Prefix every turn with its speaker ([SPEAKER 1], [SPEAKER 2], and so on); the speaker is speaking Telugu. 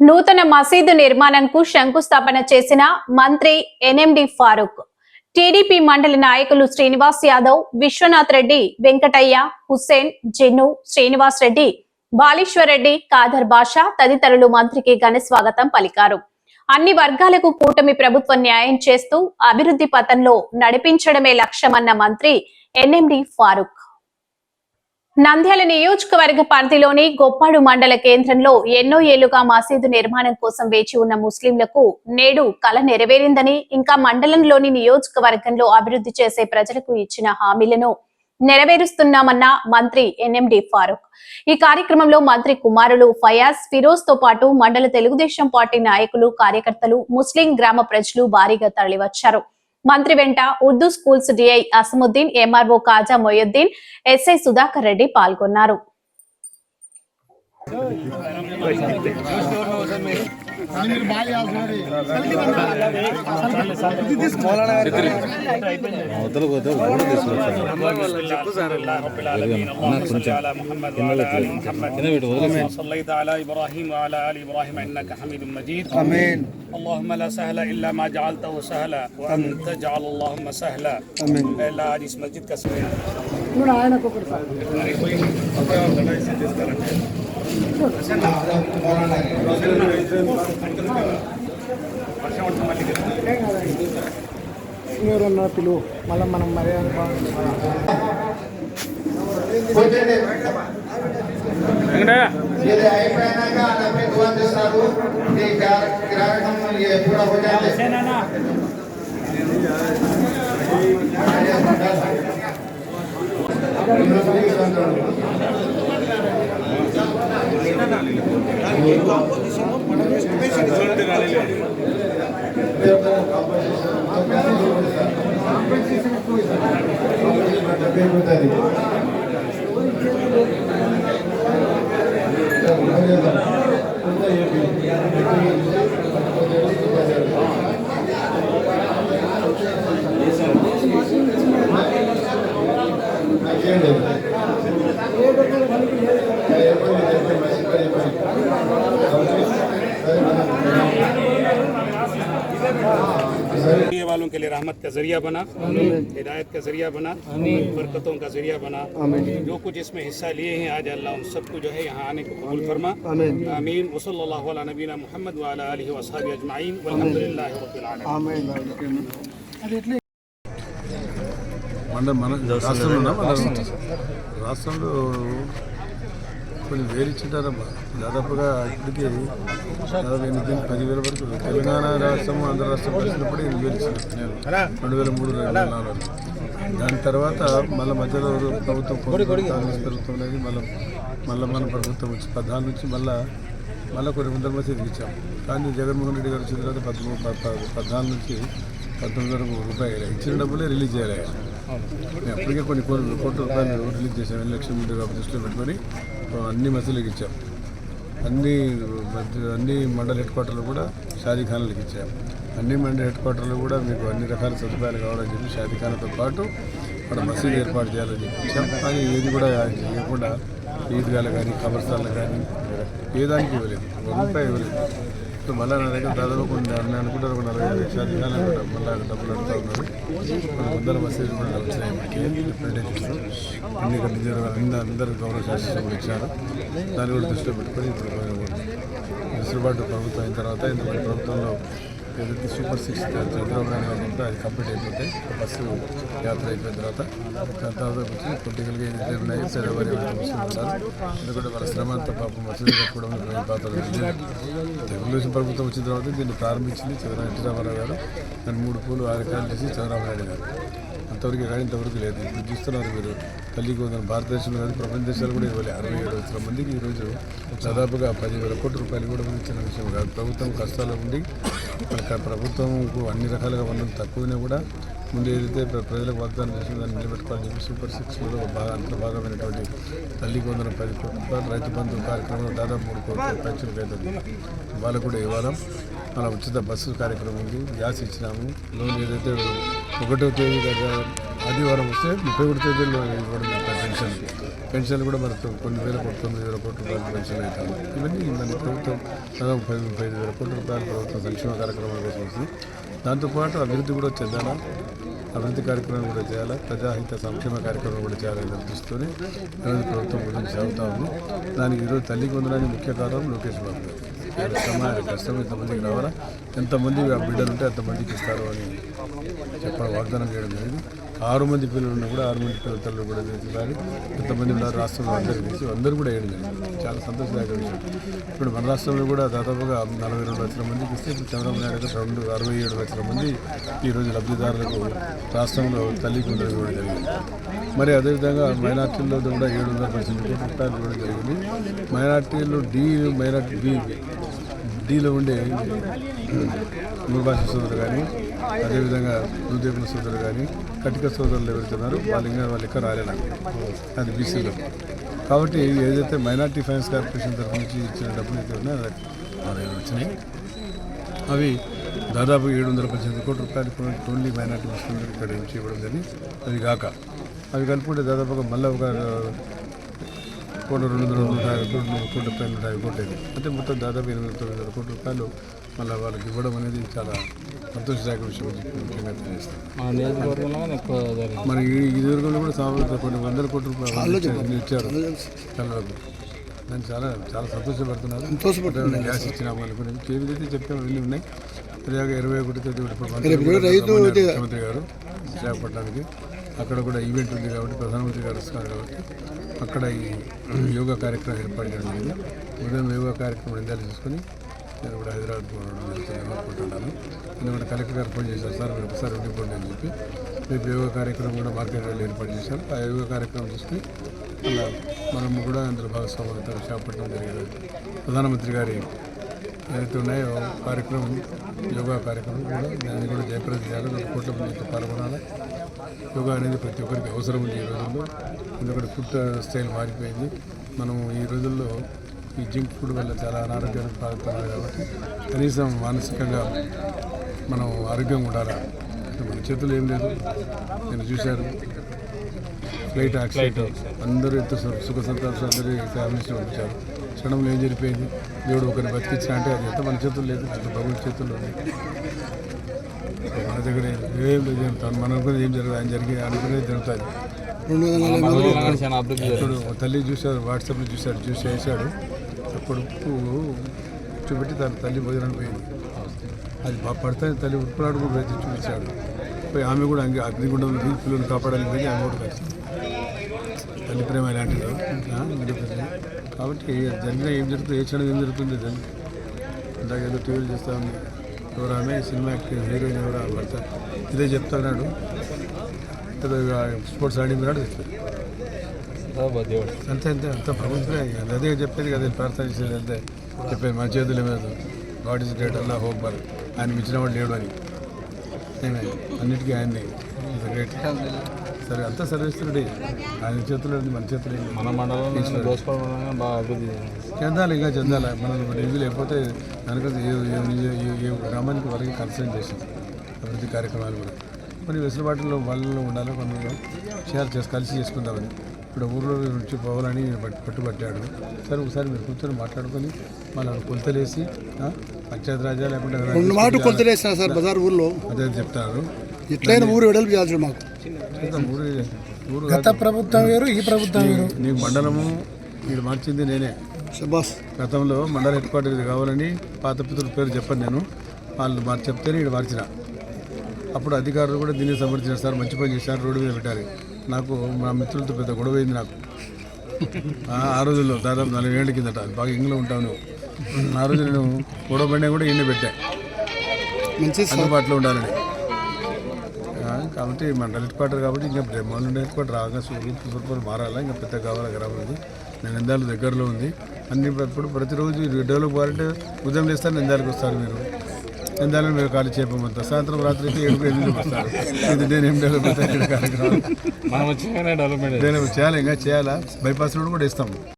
[SPEAKER 1] నూతన మసీదు నిర్మాణంకు శంకుస్థాపన చేసిన మంత్రి ఎన్ఎండి ఫారూక్. టీడీపీ మండలి నాయకులు శ్రీనివాస్ యాదవ్ విశ్వనాథ్ రెడ్డి వెంకటయ్య హుస్సేన్ జిన్ను శ్రీనివాస్ రెడ్డి బాలేశ్వర్ రెడ్డి కాదర్ బాషా తదితరులు మంత్రికి ఘన స్వాగతం పలికారు. అన్ని వర్గాలకు కూటమి ప్రభుత్వం న్యాయం చేస్తూ అభివృద్ధి పథంలో నడిపించడమే లక్ష్యమన్న మంత్రి ఎన్ఎండి ఫారూక్. నంద్యాల నియోజకవర్గ పరిధిలోని గొప్పాడు మండల కేంద్రంలో ఎన్నో ఏళ్ళుగా మసీదు నిర్మాణం కోసం వేచి ఉన్న ముస్లింలకు నేడు కల నెరవేరిందని ఇంకా మండలంలోని నియోజకవర్గంలో అభివృద్ధి చేసే ప్రజలకు ఇచ్చిన హామీలను నెరవేరుస్తున్నామన్న మంత్రి ఎన్ఎండి ఫారూక్. ఈ కార్యక్రమంలో మంత్రి కుమారులు ఫయాజ్ ఫిరోజ్తో పాటు మండల తెలుగుదేశం పార్టీ నాయకులు కార్యకర్తలు ముస్లిం గ్రామ ప్రజలు భారీగా తరలివచ్చారు. మంత్రి వెంట Urdu schools DI Asamuddin MRO Khaja Moinuddin SI Sudhakar Reddy పాల్గొన్నారు.
[SPEAKER 2] صليت على إبراهيم وعلى ال إبراهيم انك حميد مجيد
[SPEAKER 3] آمين.
[SPEAKER 2] اللهم لا سهل الا ما جعلته سهلا وان تجعل اللهم سهلا
[SPEAKER 3] امين
[SPEAKER 2] إيه، لا عجز مسجد كسبنا
[SPEAKER 3] సీనియర్ పిలువు మళ్ళీ మనం మర్యాద
[SPEAKER 4] ఎప్పుడు
[SPEAKER 2] కాంపెన్సేషన్ والوں کے لیے رحمت کا ذریعہ بنا۔ ہدایت کا ذریعہ بنا۔ برکتوں کا ذریعہ بنا۔ جو کچھ اس میں حصہ لیے ہیں آج اللہ ان سب کو جو ہے یہاں آنے کو
[SPEAKER 3] قبول
[SPEAKER 2] فرما۔ آمین۔ وصلی اللہ علیہ نبینا محمد وعلی علیہ وصحب اجمعین۔ والحمد للہ رب
[SPEAKER 3] العالمین۔
[SPEAKER 5] మన మన రాష్ట్రంలో రాష్ట్రంలో కొన్ని వేలు ఇచ్చింటారమ్మా. దాదాపుగా ఇప్పటికి దాదాపు ఎనిమిది పదివేల వరకు తెలంగాణ రాష్ట్రం ఆంధ్ర రాష్ట్రం కలిసినప్పుడు ఎనిమిది వేలు ఇచ్చింది రెండు వేల మూడు రెండు వేల నాలుగు దాని తర్వాత మళ్ళీ మధ్యలో ప్రభుత్వం కాంగ్రెస్ ప్రభుత్వం అనేది మళ్ళీ మళ్ళీ మన ప్రభుత్వం వచ్చి పద్నాలుగు నుంచి మళ్ళీ మళ్ళీ కొన్ని వందల మంది ఇచ్చాం కానీ జగన్మోహన్ రెడ్డి గారు వచ్చిన తర్వాత పద్మూడు పద్నాలుగు నుంచి పంతొమ్మిది వరకు రూపాయలు ఇచ్చిన డబ్బులే రిలీజ్ చేయాలి. మేము అప్పటికే కొన్ని కోట్ల రూపాయలు రిలీజ్ చేసాం ఎన్ని లక్షల ముందు దృష్టిలో పెట్టుకొని అన్ని మసీదులకు ఇచ్చాం. అన్ని మధ్య- అన్ని మండల హెడ్ క్వార్టర్లు కూడా షాదీఖానాలకు ఇచ్చాం. అన్ని మండల హెడ్ క్వార్టర్లు కూడా మీకు అన్ని రకాల సదుపాయాలు కావాలని చెప్పి షాదీఖానాతో పాటు అక్కడ మసీదు ఏర్పాటు చేయాలని చెప్పి ఇచ్చాం. కానీ ఏది కూడా చేయకుండా ఈద్గాలు కానీ కబర్స్థాన్లు కానీ ఏ దానికి ఇవ్వలేదు. ఒక రూపాయి ఇవ్వలేదు. సో మళ్ళీ నా దగ్గర దాదాపు కొన్ని నేను అనుకుంటాను ఒక నలభై ఐదు షాదీఖానాలు కూడా మళ్ళీ డబ్బులు అడుగుతూ ఉన్నారు. కొన్ని వందల మసీదులు కూడా వచ్చినాయి మనకి రిప్రజెంటేటివ్స్ అన్ని కట్టించారు అందరూ గౌరవ శాస్త్రం కూడా ఇచ్చారు. దాన్ని కూడా దృష్టిలో పెట్టుకొని ఇప్పుడు వెసులుబాటు ప్రభుత్వం అయిన తర్వాత ఇంత ప్రభుత్వంలో ఏదైతే సూపర్ సిక్స్ చంద్రబాబు నాయుడు ఉంటే అది కంప్లీట్ అయిపోతే బస్సు యాత్ర అయిపోయిన తర్వాత దాని తర్వాత వచ్చి పొలిటికల్గా ఏదైతే ఉన్నాయో పేదవారి ఉంటారు. ఎందుకంటే వాళ్ళ శ్రమ అంతా పాపం మసీదు కట్టుకోవడం పాత్ర తెలుగుదేశం ప్రభుత్వం వచ్చిన తర్వాత దీన్ని ప్రారంభించింది చంద్రబాబు రామారావు గారు. దాన్ని మూడు పూలు ఆరు కాలు చేసి చంద్రబాబు నాయుడు గారు. ఇంతవరకు ఇంతవరకు లేదు. ఇప్పుడు చూస్తున్నారు మీరు. తల్లికి వందన భారతదేశంలో కానీ ప్రపంచ దేశాలు కూడా ఇవ్వాలి. అరవై ఏడు లక్షల మందికి ఈరోజు దాదాపుగా పదివేల కోట్ల రూపాయలు కూడా ఇచ్చిన విషయం కాదు. ప్రభుత్వం కష్టాలు ఉండి ప్రభుత్వంకు అన్ని రకాలుగా ఉన్నది తక్కువనే కూడా ముందు ఏదైతే ప్ర- ప్రజలకు వాగ్దానం చేసిందో దాన్ని నిలబెట్టుకోవాలని చెప్పి సూపర్ సిక్స్లో బాగా అంత భాగమైనటువంటి తల్లికి వందన పది కోట్ల రైతు బంధు కార్యక్రమంలో దాదాపు మూడు కోట్ల పెన్షన్కి అవుతుంది వాళ్ళకు కూడా ఇవ్వాలి? మన ఉచిత బస్సు కార్యక్రమం ఉంది. గ్యాస్ ఇచ్చినాము. లోన్ ఏదైతే ఒకటో తేదీ దగ్గర ఆదివారం వస్తే ముప్పై ఒకటి తేదీలో ఇవ్వడం పెన్షన్. పెన్షన్ కూడా మనకు కొన్ని వేల కోట్ల తొమ్మిది వేల కోట్ల రూపాయలు పెన్షన్ అవుతాము ఇవన్నీ మన ప్రభుత్వం ముప్పై ముప్పై ఐదు వేల కోట్ల రూపాయల ప్రభుత్వం సంక్షేమ కార్యక్రమాల కోసం వస్తుంది. దాంతోపాటు అభివృద్ధి కూడా చెందాలా? అభివృద్ధి కార్యక్రమం కూడా చేయాలా? ప్రజాహిత సంక్షేమ కార్యక్రమం కూడా చేయాలని దృష్టితోనే ఈరోజు ప్రభుత్వం ముందుకు సాగుతా ఉంది. దానికి ఈరోజు తల్లికి వందడానికి ముఖ్య కారణం లోకేష్ బాబు గారు. కష్టం ఇంతమందికి రావాలా? ఎంతమంది ఆ బిడ్డలు ఉంటే అంతమందికి ఇస్తారు అని చెప్పడం వాగ్దానం చేయడం జరిగింది. ఆరు మంది పిల్లలు ఉన్నా కూడా ఆరు మంది పిల్లల తల్లి కూడా తీసుకోవాలి ఎంతమంది ఉన్నారు? రాష్ట్రంలో అందరూ తీసి అందరూ కూడా వేయడం జరిగింది చాలా సంతోషదాయక విషయం. ఇప్పుడు మన రాష్ట్రంలో కూడా దాదాపుగా నలభై రెండు లక్షల మందికి ఇస్తే ఇప్పుడు చంద్రబాబు నాయుడు గారు రెండు అరవై ఏడు లక్షల మంది ఈరోజు లబ్ధిదారులకు రాష్ట్రంలో తల్లికి ఉండేది కూడా జరిగింది. మరి అదేవిధంగా మైనార్టీల్లో కూడా ఏడు వందల పర్సెంట్ కోట్ల రూపాయలు ఇవ్వడం జరిగింది. మైనార్టీలు డి మైనార్టీ బి డీలో ఉండే మూర్భాష సోదరు కానీ అదేవిధంగా రుద్దేకుల సోదరులు కానీ కటిక సోదరులు ఎవరుతున్నారు వాళ్ళు ఇంకా వాళ్ళు ఎక్కడ రాలేదు అది బీసీలో. కాబట్టి ఏదైతే మైనార్టీ ఫైనాన్స్ కార్పొరేషన్ తరఫు నుంచి ఇచ్చిన డబ్బులు అయితే ఉన్నాయో అది వచ్చినాయి. అవి దాదాపు ఏడు వందల పద్దెనిమిది కోట్ల రూపాయలు ఓన్లీ మైనార్టీ ముస్లింలకు ఇక్కడ నుంచి ఇవ్వడం జరిగింది. అవి కాక అవి కలుపుకుంటే దాదాపుగా మళ్ళీ ఒక కోటి రెండు వందల నూట యాభై కోట్లు కోటి రూపాయలు నూట యాభై కోట్లు అంటే మొత్తం దాదాపు ఎనిమిది తొమ్మిది వందల కోట్ల రూపాయలు మళ్ళీ వాళ్ళకి ఇవ్వడం అనేది చాలా సంతోషదాయక విషయం ముఖ్యంగా
[SPEAKER 6] జరిగింది.
[SPEAKER 5] మరి ఈ దుర్గంలో కూడా సామాజిక కొన్ని వందల కోట్ల రూపాయలు ఇచ్చారు. చంద్రబాబు నేను చాలా చాలా సంతోషపడుతున్నాను సంతోషపడుతున్నాను గ్యాస్ ఇచ్చిన వాళ్ళకు నేను ఏదైతే చెప్పాము ఇవన్నీ ఉన్నాయి. ఇరవై ఒకటి తేదీ ఇప్పుడు మంత్రి రమ్మన్నారు ముఖ్యమంత్రి గారు విశాఖపట్నానికి. అక్కడ కూడా ఈవెంట్ ఉంది కాబట్టి ప్రధానమంత్రి గారు వస్తున్నారు కాబట్టి అక్కడ ఈ యోగా కార్యక్రమం ఏర్పాటు చేయడం జరిగింది. ఉదయం యోగా కార్యక్రమం నిందాలు చూసుకొని నేను కూడా హైదరాబాద్ పోవడం జరుగుతుంది అనుకుంటున్నాను ఎందుకంటే కలెక్టర్ గారు ఫోన్ చేశారు సార్ మీరు ఒకసారి ఉండిపోండి అని చెప్పి. రేపు యోగా కార్యక్రమం కూడా మార్కెట్ వాళ్ళు ఏర్పాటు చేశారు. ఆ యోగా కార్యక్రమం చూస్తే అలా మనము కూడా అందులో భాగస్వాములతో చేపట్టడం జరిగింది. ప్రధానమంత్రి గారి ఏదైతే ఉన్నాయో కార్యక్రమం యోగా కార్యక్రమం కూడా దాన్ని కూడా జయప్రదం చేయాలి. కోట్ల పాల్గొనాలి. యోగా అనేది ప్రతి ఒక్కరికి అవసరం ఉంది ఈ రోజుల్లో. ఎందుకంటే ఫుడ్ స్టైల్ మారిపోయింది. మనం ఈ రోజుల్లో ఈ జంక్ ఫుడ్ వల్ల చాలా అనారోగ్యానికి పాల్పడుతున్నారు కాబట్టి కనీసం మానసికంగా మనం ఆరోగ్యంగా ఉండాలి? మన చేతులు ఏం లేదు. నేను చూశారు ఫ్లైట్ యాక్సిడెంట్. అందరూ ఎంతో సుఖ సంతోషం అందరూ పంపించారు క్షణంలో ఏం జరిపోయింది దేవుడు ఒకరిని బతికించిన అంటే అది ఎంత మన చేతులు లేదు. అంత భగవంతు చేతుల్లో ఉంది మన దగ్గర ఏం లేదు ఏం తను మనం ఏం జరగదు ఆయన జరిగి అనుకునేది జరుగుతుంది ఇప్పుడు తల్లి చూశాడు వాట్సాప్లో చూశాడు చూసి వేసాడు అప్పుడు చూపెట్టి తన తల్లి భోజనం పోయింది. అది బాగా పడితే తల్లి ఉప్పులాడు కూడా వేసి చూపించాడు. పోయి ఆమె కూడా అంగి అగ్నిగుండంలో దిగి పిల్లలు కాపాడాలని పోయి ఆమె కూడా కలిసి తల్లి ప్రేమ ఇలాంటిది. కాబట్టి జరిగిన ఏం జరుగుతుంది ఏ క్షణం ఏం జరుగుతుంది తెలియదు ఇందాక ఏదో టీవీలు చేస్తా ఉంది. ఎవరు ఆమె సినిమా యాక్టర్ హీరోయిన్ ఎవరు ఆమె భర్త? ఇదే చెప్తాడు. ఏదో స్పోర్ట్స్ ఆడింది చెప్తాడు
[SPEAKER 6] బాబా దేవుడు.
[SPEAKER 5] అంతే అంతే అంత ఇక. అదే చెప్పేది కదా ప్రార్థన చేసేది అంతే. చెప్పేది మన చేతులు ఏమేది గాడ్ ఇస్ గ్రేట్ అల్లా హోప్ బర్ ఆయన మించిన వాడు లేడు అని. ఏమే? అన్నిటికీ ఆయన్ని. గ్రేట్ సరే అంతా సర్వేశ్వరుడే. ఆయన చేతులు మన చేతులు?
[SPEAKER 6] మన మండలంలో వలన బాగా అభివృద్ధి.
[SPEAKER 5] చెందాలి ఇంకా చెందాలి. మనం ఇది లేకపోతే కనుక ఏ గ్రామానికి వరకు కన్సల్ట్ చేసింది అభివృద్ధి కార్యక్రమాలు కూడా. కొన్ని వెసులుబాటులో వాళ్ళలో ఉండాలి కొన్ని షేర్ చేసి కలిసి చేసుకుందామని. ఇప్పుడు ఊర్లో నుంచి పోవాలని పట్టు పట్టుబట్టాడు. సరే ఒకసారి మీరు కూర్చొని మాట్లాడుకొని మళ్ళీ కొలతలేసి ఆ, పంచాయతీ రాజా లేకుంటే
[SPEAKER 3] రెండు మాట కొలతలేసిన సార్ బజార్ ఊర్లో.
[SPEAKER 5] అదే చెప్తారు.
[SPEAKER 3] ఎట్లయినా ఊరు వెడల్పు చేయాల్సి మాకు. గత ప్రభుత్వం వేరు ఈ ప్రభుత్వం వేరు.
[SPEAKER 5] నీ మండలము వీడు మార్చింది నేనే.
[SPEAKER 3] శబాస్.
[SPEAKER 5] గతంలో మండల హెడ్ క్వార్టర్ ఇది కావాలని పాత పితృల పేరు చెప్పాను నేను. వాళ్ళు మాకు చెప్తేనే ఇక్కడ మార్చిన. అప్పుడు అధికారులు కూడా దీన్ని సమర్థించారు సార్ మంచి పని చేశారు రోడ్డు మీద పెట్టారు. నాకు మా మిత్రులతో పెద్ద గొడవ అయింది నాకు. ఆ ఆ రోజుల్లో దాదాపు నలభై ఏళ్ళ కిందట బాగా ఇంగ్లో ఉంటాను ఆ రోజు నేను గొడవ పడినా కూడా ఈయన పెట్టా.
[SPEAKER 3] మంచి
[SPEAKER 5] అందుబాటులో ఉండాలని. కాబట్టి మండల హెడ్ క్వార్టర్ కాబట్టి ఇంకా బ్రహ్మాండ హెడ్ క్వార్టర్ రాగా సూపర్ మారాలా? ఇంకా పెద్ద కావాలా గ్రామం నేను నిందాలు దగ్గరలో ఉంది. అన్ని ఇప్పుడు ప్రతిరోజు డెవలప్ కావాలంటే ఉదయం లేస్తారు నిందాలకు వస్తారు మీరు. నిందాలను మీరు ఖాళీ చేయమంతా సాయంత్రం రాత్రి అయితే ఎనిమిది వస్తారు. ఇది నేనేం డెవలప్ అవుతాయి కార్యక్రమం
[SPEAKER 6] మనం
[SPEAKER 5] చేయాలి? ఇంకా చేయాలా? బైపాస్ రోడ్ కూడా ఇస్తాం